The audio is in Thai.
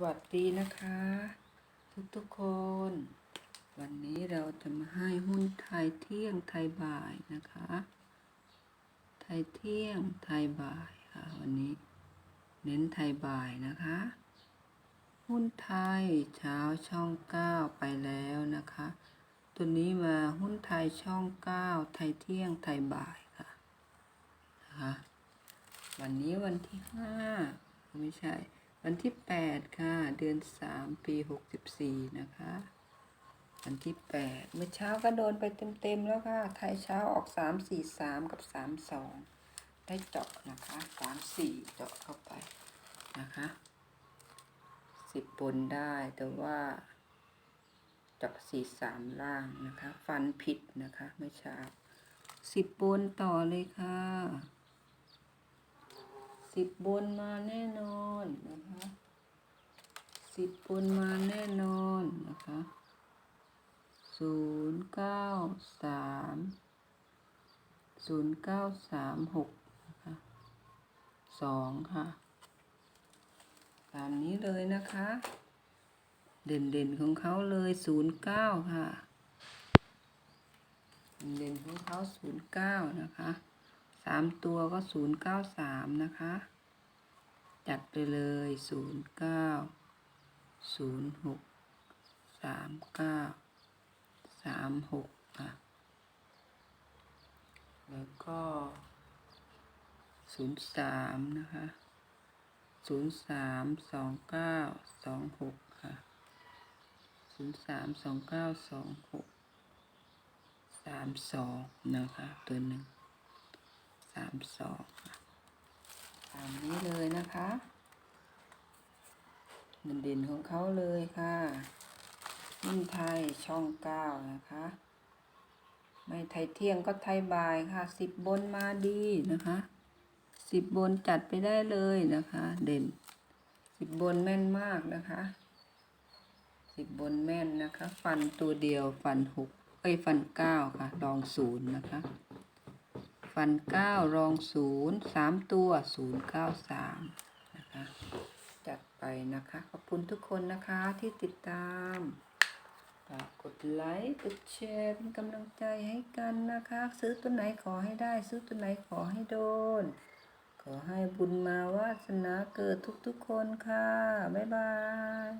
วัสดีนะคะ ทุกๆคน วันนี้เราจะมาให้หุ้นไทยเที่ยงไทยบ่ายนะคะ ไทยเที่ยงไทยบ่ายค่ะวันนี้ เน้นไทยบ่ายนะคะ หุ้นไทยเช้าช่องเก้าไปแล้วนะคะ ตัวนี้มาหุ้นไทยช่องเก้าไทยเที่ยงไทยบ่ายค่ะนะคะวันนี้วันที่ห้าไม่ใช่ วันที่แปดค่ะ เดือนสามปีหกสิบสี่นะคะ วันที่แปดเมื่อเช้าก็โดนไปเต็ม ๆ แล้วค่ะ ไทยเช้าออกสามสี่สามกับสามสองได้เจาะนะคะสามสี่เจาะเข้าไปนะคะสิบบนได้แต่ว่าเจาะสี่สามล่างนะคะ ฟันผิดนะคะ เมื่อเช้าสิบบนต่อเลยค่ะ สิบบนมาแน่นอนนะคะสิบบนมาแน่นอนนะคะศูนย์เก้าสามศูนย์เก้าสามหกนะคะสองค่ะตามนี้เลยนะคะ เด่นเด่นของเขาเลยศูนย์เก้าค่ะ เด่นของเขาศูนย์เก้านะคะ สามตัวก็ศูนย์เก้าสามนะคะ จัดไปเลยศูนย์เก้าศูนย์หกสามเก้าสามหกค่ะ แล้วก็ศูนย์สามนะคะศูนย์สามสองเก้าสองหกค่ะศูนย์สามสองเก้าสองหกสามสองนะคะ ตัวหนึ่ง สามสองตามนี้เลยนะคะเด่นเด่นๆของเขาเลยค่ะหุ้นไทยช่องเก้านะคะ ไม่ไทยเที่ยงก็ไทยบ่ายค่ะสิบบนมาดีนะคะสิบบนจัดไปได้เลยนะคะ เด่นสิบบนแม่นมากนะคะสิบบนแม่นนะคะ ฟันตัวเดียวฟันหกเอ้ยฟันเก้าค่ะรองศูนย์นะคะ ฟันเก้ารองศูนย์สามตัวศูนย์เก้าสามนะคะจัดไปนะคะ ขอบคุณทุกคนนะคะที่ติดตามฝากกดไลค์กดแชร์เป็นกำลังใจให้กันนะคะ ซื้อตัวไหนขอให้ได้ ซื้อตัวไหนขอให้โดน ขอให้บุญมาวาสนาเกิดทุกๆคนค่ะ บ๊ายบาย